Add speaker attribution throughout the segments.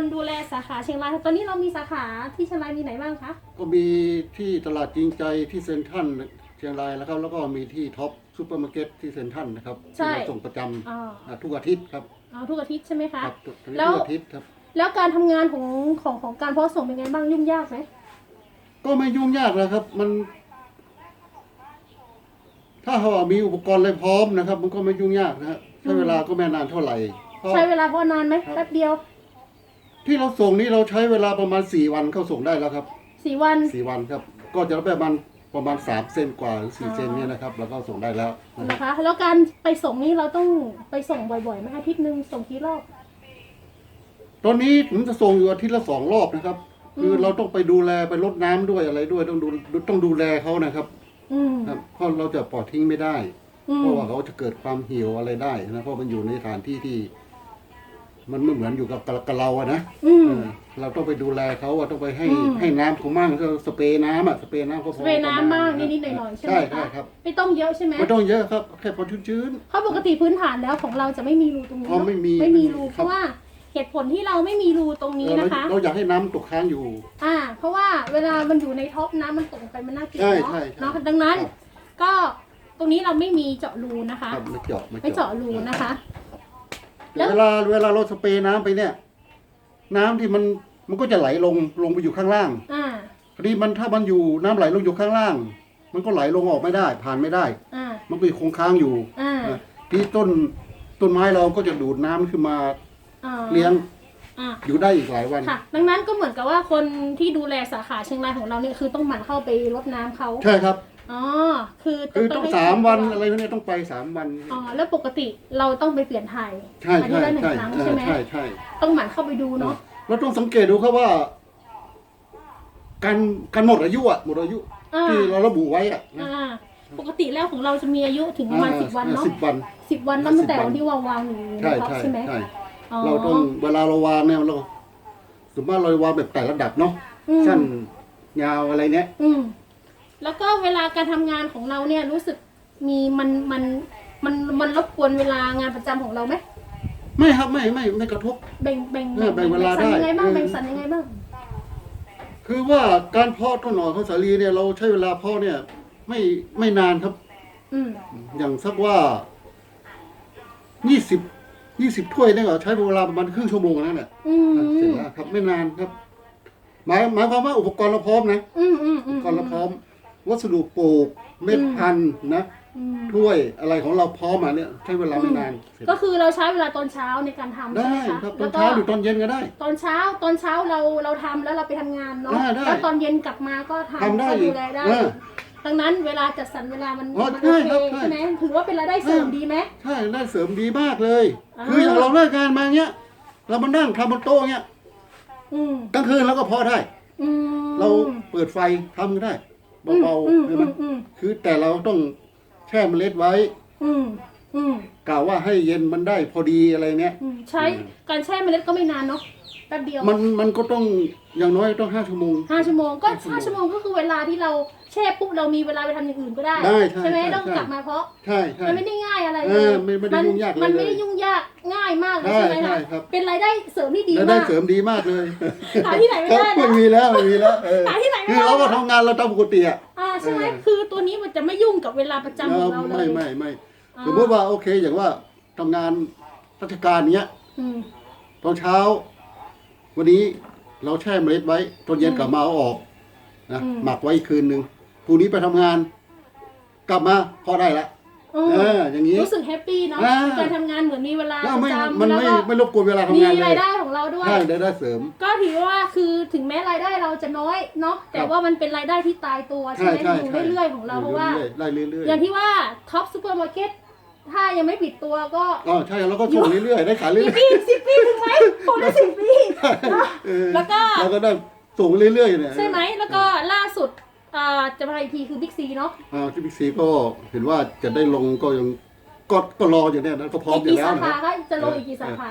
Speaker 1: คนดูแลสาขาเชียงรายตอนนี้เรามีสาขาที่เชียงรายมีไหนบ้างคะ
Speaker 2: ก็มีที่ตลาดจริงใจที่เซ็นทรัลเชียงรายแล้วครับแล้วก็มีที่ท็อปซูเปอร์มาร์เก็ตที่เซ็นทรัลนะครับที่เราส่งประจ
Speaker 1: อ่าำ
Speaker 2: อ่าทุกอาทิตย์ครับ
Speaker 1: เอาทุกอาทิตย์ใช่ไหมคะ
Speaker 2: ครับทุก
Speaker 1: แล้ว
Speaker 2: อาทิตย์ครับ
Speaker 1: แล้วการทำงานของของของการเพาะส่งเป็นไงบ้างยุ่งยากไหม
Speaker 2: ก็ไม่ยุ่งยากแล้วครับ มัน ถ้าเรามีอุปกรณ์อะไรพร้อมนะครับ มันก็ไม่ยุ่งยากนะฮะใช้เวลาก็ไม่นานเท่าไหร่เพราะ
Speaker 1: ใช้เวลาเพาะนานไหม
Speaker 2: ครับ
Speaker 1: แป๊บเดียว
Speaker 2: ที่เราส่งนี่เราใช้เวลาประมาณสี่วันเข้าส่งได้แล้วครับ
Speaker 1: สี่วัน
Speaker 2: สี่วันครับ ก็จะได้ประมาณประมาณสามเซนกว่าหรือสี่เซนเนี่ยนะครับ แล้วก็ส่งได้แล้วนะ
Speaker 1: นะครับคะ แล้วการไปส่งนี่เราต้องไปส่งบ่อยๆไหมอาทิตย์หนึ่งส่งกี่รอบ
Speaker 2: ตอนนี้ผมจะส่งอยู่อาทิตย์ละสองรอบนะครับ คือ
Speaker 1: ม
Speaker 2: เราต้องไปดูแลไปรดน้ำด้วยอะไรด้วยต้องดูต้องดูแลเขานะครับ
Speaker 1: อืม
Speaker 2: ครับเพราะเราจะปล่อยทิ้งไม่ได้
Speaker 1: อืม
Speaker 2: เพราะว่าเขาจะเกิดความเหี่ยวอะไรได้นะเพราะมันอยู่ในสถานที่ที่ มันไม่เหมือนอยู่กับกับกับเราอะนะ
Speaker 1: อืม
Speaker 2: เออเราต้องไปดูแลเขาอะต้องไปให้
Speaker 1: อืม
Speaker 2: ให้น้ำเขามั่งก็สเปรย์น้ำอะสเปรย์น้ำก็พ
Speaker 1: ส
Speaker 2: อ
Speaker 1: เปรย์น้ำบ้าง
Speaker 2: ประณ
Speaker 1: นิดๆหน่อยๆใช่ไหม
Speaker 2: ใช่
Speaker 1: คะ
Speaker 2: ใช่ครับ
Speaker 1: ไม่ต้องเยอะใช่ไหม
Speaker 2: ไม่ต้องเยอะครับแค่พอชื้น
Speaker 1: เพราะปกติพื้นฐานแล้วของเราจะไม่มีรูตรงนี้
Speaker 2: อ๋อ
Speaker 1: เนอะ
Speaker 2: ไม่มี
Speaker 1: ไม่มีรู
Speaker 2: ครับ
Speaker 1: เพราะว่าเหตุผลที่เราไม่มีรูตรง
Speaker 2: ๆ
Speaker 1: นี้
Speaker 2: เออเรา
Speaker 1: นะคะ
Speaker 2: เราอยากให้น้ำตกค้างอยู่
Speaker 1: อ่า เพราะว่าเวลามันอยู่ในท็อปน้ำมันตกลงไปมันน่าเกลียด
Speaker 2: ใช่
Speaker 1: เนาะ
Speaker 2: ใช่ใช่
Speaker 1: เนาะดังนั้น
Speaker 2: ครับ
Speaker 1: ก็ตรงนี้เราไม่มีเจาะรูนะคะ
Speaker 2: ครับไม่เจาะไม่
Speaker 1: ไม่เจาะรูนะคะ แล้ว
Speaker 2: เวลาเวลาเราสเปรย์น้ำไปเนี่ย น้ำที่มันมันก็จะไหลลงลงไปอยู่ข้างล่าง
Speaker 1: อ่า
Speaker 2: พอดีมันถ้ามันอยู่น้ำไหลลงอยู่ข้างล่าง มันก็ไหลลงออกไม่ได้ ผ่านไม่ได้
Speaker 1: อ่า
Speaker 2: มันก็คงค้างอยู่
Speaker 1: อ่า
Speaker 2: นะที่ต้นต้นไม้เราก็จะดูดน้ำขึ้นมา
Speaker 1: อ่า
Speaker 2: เลี้ยง
Speaker 1: อ่า
Speaker 2: อยู่ได้อีกหลายวัน
Speaker 1: ค่ะ ดังนั้นก็เหมือนกับว่าคนที่ดูแลสาขาเชียงรายของเราเนี่ยคือต้องหมั่นเข้าไปรดน้ำเขา
Speaker 2: ใช่ครับ
Speaker 1: อ๋อ คือ
Speaker 2: คือต้อง
Speaker 1: ให้
Speaker 2: สามวันอะไรพวกนี้ต้องไปสามวัน
Speaker 1: อ๋อ แล้วปกติเราต้องไปเปลี่ยนถ่าย
Speaker 2: ใช่
Speaker 1: อาทิต
Speaker 2: ใช่
Speaker 1: ย์ละหนึ่ง
Speaker 2: ใช่
Speaker 1: ครั้ง
Speaker 2: เออ
Speaker 1: ใช่ไหม
Speaker 2: ใช่ใช่
Speaker 1: ต้องหมั่นเข้าไปดูเนาะ
Speaker 2: เราต้องสังเกตดูครับว่า การการหมดอายุอะหมดอายุ
Speaker 1: อ่า
Speaker 2: ที่เราระบุไว้อะนะ
Speaker 1: อ่า ปกติแล้วของเราจะมีอายุถึงประมาณสิบวันเนาะ
Speaker 2: สิบวัน
Speaker 1: สิบวันนับตั้งแต่
Speaker 2: 10วัน
Speaker 1: วันที่วางวางๆอยู่ใน
Speaker 2: ใช่
Speaker 1: ท็อป
Speaker 2: ใช่
Speaker 1: ใช่ไหม
Speaker 2: ใช่
Speaker 1: อ๋อ
Speaker 2: เราต้องเวลาเราวางเนี่ยเราสมมติเราวางแบบแต่ระดับเนาะ
Speaker 1: อืม
Speaker 2: สั้นยาวอะไรเนี้ย
Speaker 1: อืม แล้วก็เวลาการทำงานของเราเนี่ยรู้สึกมีมันมันมันมันรบกวนเวลางานประจำของเราไหม
Speaker 2: ไม่ครับไม่ไม่ไม่กระทบ
Speaker 1: แบ่งแบ่ง
Speaker 2: เออแบ่งเวลา
Speaker 1: สันยัง
Speaker 2: ได้
Speaker 1: ไงบ้าง
Speaker 2: เออ
Speaker 1: แบ่งสันยังไงบ้าง
Speaker 2: คือว่าการเพาะต้นหน่อข้าวสาลีเนี่ยเราใช้เวลาเพาะเนี่ย ไม่ไม่นานครับ
Speaker 1: อืม
Speaker 2: อย่างสักว่ายี่สิบยี่สิบถ้วยเนี่ยก็ใช้เวลาประมาณครึ่งชั่วโมงนั่นแหละ
Speaker 1: อืม
Speaker 2: เสร็จแล้วครับ ไม่นานครับหมายหมายความว่าอุปกรณ์เราพร้อมนะ
Speaker 1: อืมอืม
Speaker 2: อุ
Speaker 1: อื
Speaker 2: ป
Speaker 1: ม
Speaker 2: กรณ์เราพร้อม วัสดุปลูกเม็ดพันธุ์นะ
Speaker 1: อืม
Speaker 2: ถ้วยอะไรของเราพร้อมมาเนี่ยใช้เวลาไม่นานเสร็จ
Speaker 1: ก็คือเราใช้เวลาตอนเช้าในการทำใช่
Speaker 2: ได้
Speaker 1: ไหมคะ
Speaker 2: ครับต
Speaker 1: แล้
Speaker 2: อน
Speaker 1: วก็
Speaker 2: เช้าหรือตอนเย็นก็ได้
Speaker 1: ตอนเช้าตอนเช้าเราเราทำแล้วเราไปทำงานเนาะ
Speaker 2: ได้ได้
Speaker 1: แล้วตอนเย็นกลับมาก็ทำ
Speaker 2: ทำได้
Speaker 1: ก็
Speaker 2: อี
Speaker 1: ดู
Speaker 2: ก
Speaker 1: แลได้
Speaker 2: เออ
Speaker 1: ดังนั้นเวลาจัดสรรเวลามัน
Speaker 2: อ๋อ
Speaker 1: มัน
Speaker 2: ใช่
Speaker 1: โอเค
Speaker 2: ครับใช่
Speaker 1: ใช่ไหมถือว่าเป็นรายได้เสริม
Speaker 2: เออ
Speaker 1: ดีไหม
Speaker 2: ใช่ได้เสริมดีมากเลย
Speaker 1: อ่า
Speaker 2: คืออย่างเราเลิกงานมาเนี้ย เรามานั่งทำบนโต๊ะเนี้ย
Speaker 1: อืม
Speaker 2: กลางคืนเราก็เพาะได้
Speaker 1: อืม
Speaker 2: เราเปิดไฟทำก็ได้ เบา
Speaker 1: อืม
Speaker 2: ๆใช่ไหม
Speaker 1: อืมอืม
Speaker 2: คือแต่เราต้องแช่เมล็ดไว้
Speaker 1: อืมอืม
Speaker 2: กล่าวว่าให้เย็นมันได้พอดีอะไรเนี้ย
Speaker 1: อืมใช้การแช่เมล็ดก็ไม่นานเนาะแป๊บเดียว
Speaker 2: มันมันก็ต้องอย่างน้อยต้องห้าชั่วโมง
Speaker 1: ห้าชั่วโมงก็
Speaker 2: ห้า
Speaker 1: ห้า
Speaker 2: ชั่
Speaker 1: ชั่
Speaker 2: ว
Speaker 1: ว
Speaker 2: โม
Speaker 1: โม
Speaker 2: ง
Speaker 1: งก็คือเวลาที่เรา แช่ปุ๊บเรามีเวลาไปทำอย่างอื่นก็ได้
Speaker 2: ได้ใช่
Speaker 1: ไหม
Speaker 2: ใช่
Speaker 1: ต้อง
Speaker 2: ใช่
Speaker 1: กลับมาเพราะ
Speaker 2: ใช่ใช่
Speaker 1: มันไม่ได้ง่ายอะไร
Speaker 2: เออไม่ไม่ได้ยุ่งยากเลย
Speaker 1: มันไม่ได้ยุ่งยากง่ายมากเลย
Speaker 2: ใช่
Speaker 1: ใช่ไหม
Speaker 2: ใช่
Speaker 1: คะ
Speaker 2: ครับ
Speaker 1: เป็นรายได้เสริมที่ดี
Speaker 2: แล้วได้
Speaker 1: มาก
Speaker 2: เสริมดีมากเลย
Speaker 1: หาที่ไหนไม่
Speaker 2: ครับ
Speaker 1: ได้
Speaker 2: ไม่
Speaker 1: นะ
Speaker 2: มีแล้วไม่มีแล้วเออ
Speaker 1: หาที่ไหนไม่
Speaker 2: คือ
Speaker 1: ได้
Speaker 2: เราก็
Speaker 1: นะ
Speaker 2: ทำงานเราตามปกติอะ
Speaker 1: อ่าใช่ไหม
Speaker 2: เออ
Speaker 1: คือตัวนี้มันจะไม่ยุ่งกับเวลาประจำของเราเล
Speaker 2: ไม่
Speaker 1: ย
Speaker 2: ไม่ไม่
Speaker 1: อ่า
Speaker 2: สมมติว่าโอเคอย่างว่าทำงานราชการเนี้ย
Speaker 1: อืม
Speaker 2: ตอนเช้า วันนี้เราแช่เมล็ดไว้ตอนเย็น
Speaker 1: อืม
Speaker 2: กลับมาเอาออกนะ
Speaker 1: อืม
Speaker 2: หมักไว้อีกคืนหนึ่ง พรุ่งนี้ไปทำงาน กลับมาพอได้ละ
Speaker 1: อืม
Speaker 2: เอออย่างนี้
Speaker 1: รู้สึกแฮปปี้เนาะ
Speaker 2: อ่า
Speaker 1: การทำงานเหมือนมีเวลา
Speaker 2: แล้ว
Speaker 1: ป
Speaker 2: ไม่
Speaker 1: ระจำ
Speaker 2: มัน
Speaker 1: แล้ว
Speaker 2: ไม่
Speaker 1: ก็
Speaker 2: ไม่รบกวนเวลา
Speaker 1: มี
Speaker 2: ทำงานเล
Speaker 1: ราย
Speaker 2: ย
Speaker 1: ได้ของเราด้วย
Speaker 2: ใช่ได้ได้เสริม
Speaker 1: ก็ถือว่าคือถึงแม้รายได้เราจะน้อยเนาะแต่
Speaker 2: ครับ
Speaker 1: ว่ามันเป็นรายได้ที่ตายตัวใช่
Speaker 2: ใช่
Speaker 1: ไหม
Speaker 2: ใช่
Speaker 1: อยู่
Speaker 2: ใช่
Speaker 1: เรื่อยๆของเราเพราะว่า
Speaker 2: ได้เรื่อยๆ
Speaker 1: อย่างที่ว่าท็อปซูเปอร์มาร์เก็ตถ้ายังไม่ปิดตัวก็
Speaker 2: อ๋อใช่แล้วก็ส่งเรื่อยๆได้ขายเรื่
Speaker 1: กี่
Speaker 2: อย
Speaker 1: ปีสิบปีถึงไหมคงได้สิบปีเนอะ
Speaker 2: ๆเออ
Speaker 1: แล้วก็
Speaker 2: เราก็ได้ส่งเรื่อยๆเนี่ย
Speaker 1: ใช่ไหมแล้วก็ล่าสุด อ่าจะมาอีกทีคือบิ๊กซีเนาะ
Speaker 2: อ่าที่บิ๊กซีก็เห็นว่าจะได้ลงก็ยังก็ก็รออยู่เนี่ยนะก็พร้อม
Speaker 1: อีก
Speaker 2: อยู่
Speaker 1: กี่
Speaker 2: แล้ว
Speaker 1: สา
Speaker 2: นะ
Speaker 1: ขาคะจะลงอีกกี่สาขา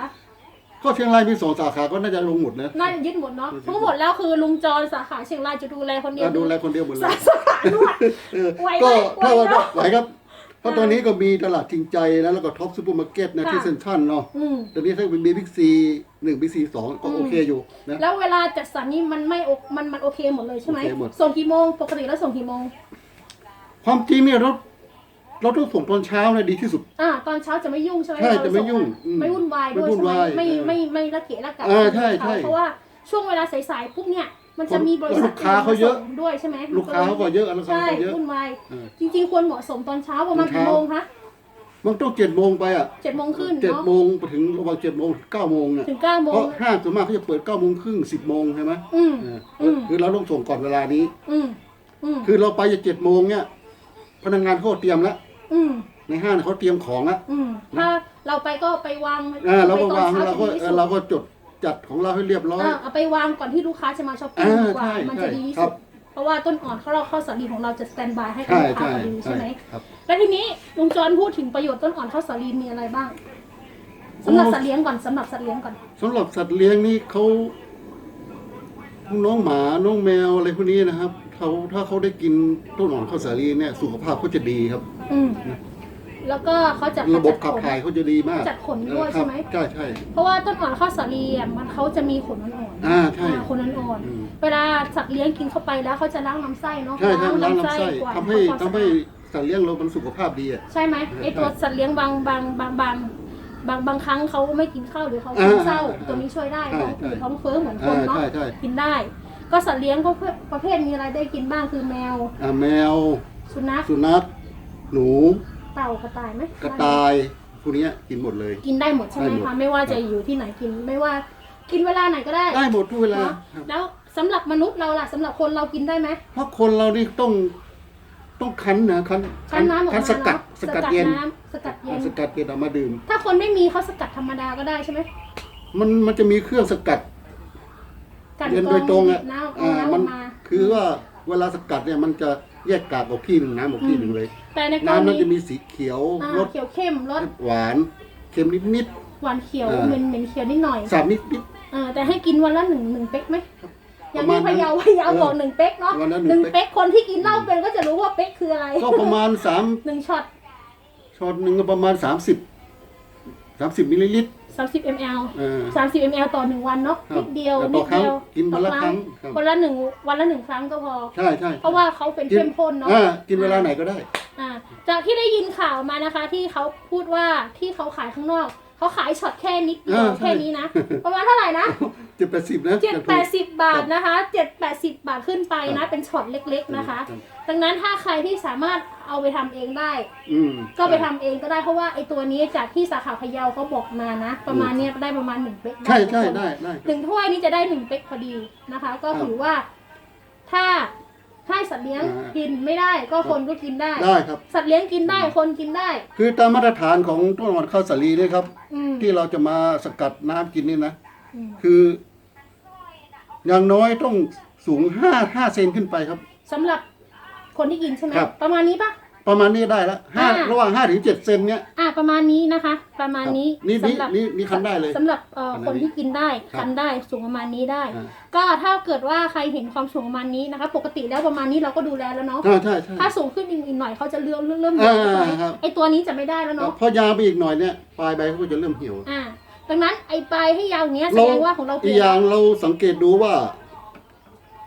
Speaker 2: ก็เชียงรายมีสองสาขาก็น่าจะลงหมดนะ
Speaker 1: น่าจะยึดหมดเนาะทั้งหมดแล้วคือลุงจรสาขาเชียงรายจะดูแลคนเดียว
Speaker 2: อ่าดูแลคนเดียวหมดเล
Speaker 1: สายขาขาด้วย
Speaker 2: เออ
Speaker 1: ไหวไหม
Speaker 2: ก็ถ้า
Speaker 1: ไหว
Speaker 2: ว่า
Speaker 1: เนอะ
Speaker 2: ไหวครับ เพราะตอนนี้ก็มีตลาดจริงใจนะแล้วก็ท็อปซูเปอร์มาร์เก็ตนะ
Speaker 1: ค่ะ
Speaker 2: ที่เซ็นทรัลเนาะ
Speaker 1: อืม
Speaker 2: ตอนนี้ถ้าเป็นบิ๊กซีหนึ่งบิ๊กซีสองก็
Speaker 1: อืม
Speaker 2: โอเคอยู่นะ
Speaker 1: แล้วเวลาจัดสรรนี่มันไม่โอมันมันโอเคหมดเลยใช่ไหม
Speaker 2: โอเคหมด
Speaker 1: ส่งกี่โมงปกติแล้วส่งกี่โมง
Speaker 2: ความจริงเนี่ยเราเราต้องส่งตอนเช้านะดีที่สุด
Speaker 1: อ่าตอนเช้าจะไม่ยุ่งใช่ไหม
Speaker 2: ใช่
Speaker 1: เวลา
Speaker 2: จะไม่ยุ่ง
Speaker 1: ส่
Speaker 2: อืม
Speaker 1: ไม่วุ่นวายด้วย
Speaker 2: ไม่วุ่น
Speaker 1: ใช่ไหม
Speaker 2: วาย
Speaker 1: ไม่
Speaker 2: เออ
Speaker 1: ไม่ไม่ละเกะละกะ
Speaker 2: อ่าใช่ใช่
Speaker 1: เพราะว่าช่วงเวลาสายๆปุ๊บเนี่ย มันจะมีบริษัท
Speaker 2: ลูกค้าเขาเยอะ
Speaker 1: ส่งด้วยใช่ไหม
Speaker 2: ลูกค้าเขาก็เยอะลูกค้า
Speaker 1: ใช่
Speaker 2: เขาเยอะ
Speaker 1: วุ่นวาย
Speaker 2: เออ
Speaker 1: จริง ๆ ควรเหมาะสมตอนเช้าประมาณ
Speaker 2: ตอน
Speaker 1: กี่
Speaker 2: เช้า
Speaker 1: โมงคะ
Speaker 2: มันต้องเจ็ดโมงไปอะ
Speaker 1: เจ็ดโมงขึ้น
Speaker 2: เจ็ด
Speaker 1: เนาะ
Speaker 2: โมงไปถึงระหว่างเจ็ดโมงถึงเก้าโมงเนี่ย
Speaker 1: ถึงเก้าโม
Speaker 2: เพ
Speaker 1: ง
Speaker 2: ราะห้างส่วนมากเขาจะเปิดเก้าโมงครึ่งสิบโมงใช่ไหม
Speaker 1: อืม
Speaker 2: เออ
Speaker 1: อืม
Speaker 2: คือเราต้องส่งก่อนเวลานี้
Speaker 1: อืมอืม
Speaker 2: คือเราไปจะเจ็ดโมงเนี่ย พนักงานเขาก็เตรียมแล้ว
Speaker 1: อืม
Speaker 2: ในห้างเขาเตรียมของแล้ว
Speaker 1: อืมถ้าเราไปก็ไปวาง
Speaker 2: เออเราก็
Speaker 1: ไปตอน
Speaker 2: วาง
Speaker 1: ช้
Speaker 2: เราก็
Speaker 1: จะดีที่
Speaker 2: เอ
Speaker 1: สุ
Speaker 2: อ
Speaker 1: ด
Speaker 2: เราก็จด จัดของเราให้เรียบร้อย
Speaker 1: เออเอาไปวางก่อนที่ลูกค้าจะมาช้อปปิ้ง
Speaker 2: อ่า
Speaker 1: ดีกว่า
Speaker 2: ใช่
Speaker 1: มันจะดีที่
Speaker 2: ครั
Speaker 1: สุด
Speaker 2: บ
Speaker 1: เพราะว่าต้นอ่อนเขาเราเข้าสาลีของเราจะสแตนบายให้กับ
Speaker 2: ใช่
Speaker 1: ลูกค้า
Speaker 2: ใช่
Speaker 1: พอดีใช่
Speaker 2: ใช่
Speaker 1: ไหม
Speaker 2: ครับ
Speaker 1: แล้วทีนี้ลุงจรพูดถึงประโยชน์ต้นอ่อนข้าวสาลีมีอะไรบ้างสำหรับ
Speaker 2: โอ้
Speaker 1: สัตว์เลี้ยงก่อนสำหรับสัตว์เลี้ยงก่อน
Speaker 2: สำหรับสัตว์เลี้ยงนี่เขาน้องหมา น้องแมวอะไรพวกนี้นะครับเขาถ้าเขาได้กินต้นอ่อนข้าวสาลีเนี่ยสุขภาพเขาจะดีครับ
Speaker 1: อืม แล้วก็เขาจะ
Speaker 2: ระบบขับ
Speaker 1: ขน
Speaker 2: ถ่ายเขาจะดีมาก
Speaker 1: จัดขนด้วย
Speaker 2: เออครับ
Speaker 1: ใช่ไหม
Speaker 2: ใช่ใช่
Speaker 1: เพราะว่าต้นอ่อนข้าวสาลีอะมันเขาจะมีขนอ่อนๆ
Speaker 2: อ่าใช่
Speaker 1: อ่าขนอ่อน
Speaker 2: อืม
Speaker 1: ๆเวลาสัตว์เลี้ยงกินเข้าไปแล้วเขาจะล้างลำไส้เนาะ
Speaker 2: ใช่ใช่ล้างลำไส้
Speaker 1: กวาด
Speaker 2: ทำให้
Speaker 1: ความ
Speaker 2: ทำให้
Speaker 1: สะอาด
Speaker 2: สัตว์เลี้ยงเรามันสุขภาพดีอะ
Speaker 1: ใช่ไหม
Speaker 2: ใช่
Speaker 1: ไอตัวสัตว์เลี้ยงบางบางบางบางบางบางครั้งเขาไม่กินข้าวหรือเขา
Speaker 2: อ่า
Speaker 1: ซึมเศร้า
Speaker 2: อ่า
Speaker 1: ตัวนี้ช่วยได้
Speaker 2: ใช่
Speaker 1: ท้องผู
Speaker 2: ใช่
Speaker 1: ท้องเฟ้อเหมือนคน
Speaker 2: อ่า
Speaker 1: เนาะ
Speaker 2: ใช่ใช่
Speaker 1: กินได้ ก็สัตว์เลี้ยงก็ประเภทมีอะไรได้กินบ้างคือแมว
Speaker 2: อ่าแมว
Speaker 1: สุนัข
Speaker 2: สุนัขหนู
Speaker 1: เต่ากระต่ายไหม
Speaker 2: กระต่ายพวกเนี้ยกินหมดเลย
Speaker 1: กินได้หมดใช่ไหม
Speaker 2: ได้หมด
Speaker 1: คะไม่ว่าจะอยู่ที่ไหนกินไม่ว่ากินเวลาไหนก็ได้
Speaker 2: ได้หมดทุกเวลา
Speaker 1: เนาะ
Speaker 2: ครับ
Speaker 1: แล้วสำหรับมนุษย์เราล่ะสำหรับคนเรากินได้ไหม
Speaker 2: เพราะคนเรานี่ต้องต้องคั้นนะคั้น
Speaker 1: คั้นน้ำออก
Speaker 2: คั้น
Speaker 1: มา
Speaker 2: สกัด
Speaker 1: เนาะ
Speaker 2: สกัดเย็น
Speaker 1: น้ำสกัดเย็น
Speaker 2: สกัดเย็นเอามาดื่ม
Speaker 1: ถ้าคนไม่มีเขาสกัดธรรมดาก็ได้ใช่ไหม
Speaker 2: มันมันจะมีเครื่องสกัด
Speaker 1: กัด
Speaker 2: เย็นโดยตรงอะ
Speaker 1: น้ำเอา
Speaker 2: อ่า
Speaker 1: น้ำอ
Speaker 2: มั
Speaker 1: อนกมา
Speaker 2: คือว่าเวลาสกัดเนี่ยมันจะ แยกกากออกที่หนึ่งน้ำออกที่หนึ่งเลย
Speaker 1: แต่ในกร
Speaker 2: น้ำนั้น
Speaker 1: ณี
Speaker 2: จะมีสีเขียว
Speaker 1: อ่าร
Speaker 2: ส
Speaker 1: เขียวเข้มรส
Speaker 2: หวานเค็มนิด
Speaker 1: หวานเขียว
Speaker 2: อ่า
Speaker 1: เหม็นเหม็นเขียวนิดหน่อย
Speaker 2: ๆสามนิดนิด
Speaker 1: อ่าแต่ให้กินวันละหนึ่งหนึ่งเป๊กไหมอย่าง
Speaker 2: ประ
Speaker 1: ที่
Speaker 2: มาณนั้น
Speaker 1: พะเยาพะเยา
Speaker 2: เออ
Speaker 1: บอกหนึ่งเป๊กเนาะ
Speaker 2: วันละห
Speaker 1: ห
Speaker 2: นึ่
Speaker 1: นึ่
Speaker 2: ง
Speaker 1: ง
Speaker 2: เป๊ก
Speaker 1: เป๊กคนที่กินเหล้าเป็นก็จะรู้ว่าเป๊กคืออะไร
Speaker 2: ก็ประมาณสาม
Speaker 1: หนึ่งช็อต
Speaker 2: ช้อนหนึ่งก็ประมาณสามสิบสามสิบมิลลิลิตร
Speaker 1: สามสิบมล
Speaker 2: เออ
Speaker 1: สามสิบมลต่อหนึ่งวันเนาะ
Speaker 2: ครับ
Speaker 1: นิดเดียว
Speaker 2: แต่ต่
Speaker 1: นิ
Speaker 2: อ
Speaker 1: ด
Speaker 2: ครั้ง
Speaker 1: เดียว
Speaker 2: กินวันละ
Speaker 1: ต่อ
Speaker 2: ครั้งครับ
Speaker 1: วันละหนึ่งวันละหนึ่งครั้งก็พอ
Speaker 2: ใช่ใช่
Speaker 1: เพราะว่าเขาเป็นเข้มข้นเนาะ
Speaker 2: อ่ากินเวลาไหนก็ได้
Speaker 1: อ่าจากที่ได้ยินข่าวมานะคะ ที่เขาพูดว่าที่เขาขายข้างนอก เขาขายช็อตแค่นิดเดียว
Speaker 2: อ่าใช่
Speaker 1: แค่นี้นะ ประมาณเท่าไหร่นะ
Speaker 2: เจ็ดแปดสิบนะ
Speaker 1: เจ็ด
Speaker 2: อย่างถู
Speaker 1: แป
Speaker 2: ก
Speaker 1: ดสิบบาทนะคะเจ็ดแปดสิบบาทขึ้นไปนะ เป็นช็อตเล็ก ๆนะคะ
Speaker 2: ครับ
Speaker 1: ดังนั้นถ้าใครที่สามารถเอาไปทำเองได้
Speaker 2: อืม
Speaker 1: ก็ไปทำเองก็ได้เพราะว่าไอตัวนี้จากที่สาขาพะเยาเขาบอกมานะ ประมาณเนี้ยได้ประมาณหนึ่งเป๊ก
Speaker 2: ใช่ใช่
Speaker 1: ทุกคน
Speaker 2: ได้ได้
Speaker 1: หนึ่งถ้วยนี้จะได้หนึ่งเป๊กพอดีนะคะ ก็
Speaker 2: ครับ
Speaker 1: ถือว่าถ้าให้สัตว์เลี้ยง
Speaker 2: อ่า
Speaker 1: กินไม่ได้ก็คนก็กินได้
Speaker 2: ได้ครับ
Speaker 1: สัตว์เลี้ยงกินได้คนกินได้
Speaker 2: คือตามมาตรฐานของต้นอ่อนข้าวสาลีเนี่ยครับ
Speaker 1: อืม
Speaker 2: ที่เราจะมาสกัดน้ำกินนี่นะ
Speaker 1: อืม
Speaker 2: คือ อย่างน้อยต้องสูงห้าห้าเซนขึ้นไปครับ
Speaker 1: สำหรับคนที่กินใช่ไหม
Speaker 2: ครับ
Speaker 1: ประมาณนี้ปะ
Speaker 2: ประมาณนี้ได้แล้วห้า
Speaker 1: อ่า
Speaker 2: ระหว่างห้าถึงเจ็ดเซนเนี้ย
Speaker 1: อ่าประมาณนี้นะคะ ประมาณนี้
Speaker 2: ครับนี่นี่
Speaker 1: สำหรับ
Speaker 2: นี่นี่คันได้เลย
Speaker 1: สำหรับเอ่อ
Speaker 2: คันได้
Speaker 1: คนที่กินได้
Speaker 2: ครับ
Speaker 1: คันได้สูงประมาณนี้ได้
Speaker 2: อ่า
Speaker 1: ก็ถ้าเกิดว่าใครเห็นความสูงประมาณนี้นะคะ ปกติแล้วประมาณนี้เราก็ดูแลแล้วเนาะ
Speaker 2: ใช่ใช่ใช่
Speaker 1: ถ้าสูงขึ้นอีกหน่อยเขาจะเริ่มเริ่มเริ่มเยอะ
Speaker 2: อ่า
Speaker 1: ใช่ไหม
Speaker 2: ครับ
Speaker 1: ไอตัวนี้จะไม่ได้แล้ว
Speaker 2: ครับ
Speaker 1: เนาะ
Speaker 2: พอยาวไปอีกหน่อยเนี่ยปลายใบเขาก็จะเริ่มเหี่ยว
Speaker 1: อ่า ดังนั้นไอปลายให้ยาวอย่างเงี้ยแส
Speaker 2: เรา
Speaker 1: ดงว่าของเราเป
Speaker 2: อี
Speaker 1: ลี่
Speaker 2: ก
Speaker 1: ยน
Speaker 2: อย่างเราสังเกตดูว่า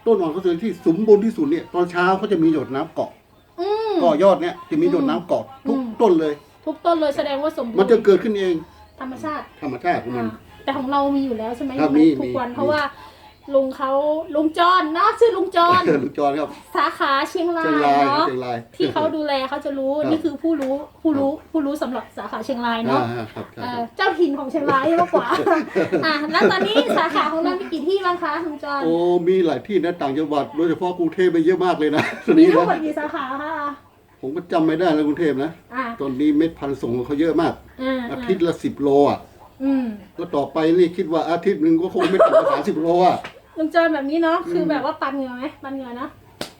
Speaker 2: ต้นอ่อนข้าวสาลีที่สมบูรณ์ที่สุดเนี่ยตอนเช้าเขาจะมีหยดน้ำเกาะ
Speaker 1: อืม
Speaker 2: เกาะยอดเนี่ยจะมีหยดน้ำเกาะทุก
Speaker 1: อืม
Speaker 2: ต้นเลย
Speaker 1: ทุกต้นเลยแสดงว่าสมบูรณ์
Speaker 2: มันจะเกิดขึ้นเอง
Speaker 1: ธรรมชาติ
Speaker 2: ธรรมชาติของมัน
Speaker 1: อ่าแต่ของเรามีอยู่แล้วใช่ไหม
Speaker 2: ครับ
Speaker 1: มี
Speaker 2: มี
Speaker 1: ทุกวัน
Speaker 2: มี
Speaker 1: เพราะว่า ลุงเขาลุงจอนเนาะชื่อลุงจอน
Speaker 2: ลูกจอนครับ
Speaker 1: สาขาเชียงรา
Speaker 2: เชียง
Speaker 1: ย
Speaker 2: ราย
Speaker 1: เนาะ
Speaker 2: เชียงราย
Speaker 1: ที่เขาดูแลเขาจะรู้
Speaker 2: ครับ
Speaker 1: นี่คือผู้รู้ผู้รู้ผู้รู้สำหรับสาขาเชียงราย
Speaker 2: อ่า
Speaker 1: เนาะ
Speaker 2: ครับใช่
Speaker 1: เอ่
Speaker 2: ค
Speaker 1: อ
Speaker 2: รับ
Speaker 1: เจ้าถิ่นของเชียงรายมากกว่า อะแล้วตอนนี้สาขาของเรามีกี่ที่บ้างคะคุณจอน
Speaker 2: โอ้มีหลายที่นะต่างจังหวัดโดยเฉพาะกรุงเทพไปเยอะมากเลยนะตอน
Speaker 1: มี
Speaker 2: นี้
Speaker 1: ทั้งหมด
Speaker 2: นะ
Speaker 1: กี่สาขาคะอะ
Speaker 2: ผมก็จำไม่ได้แล้วกรุงเทพนะ
Speaker 1: อะ
Speaker 2: ตอนนี้เม็ดพันธุ์ส่งของเขาเยอะมาก
Speaker 1: อ่า
Speaker 2: อาทิตย์ละสิบโลอะ
Speaker 1: อืม
Speaker 2: แล้วต่อไปนี่คิดว่าอาทิตย์หนึ่งก็คงไม่ต่ำกว่าสามสิบโลอะ
Speaker 1: ลุงจอนแบบนี้เนาะคือแบบว่าปันเหงื่อไหมปันเหงื่อเนาะ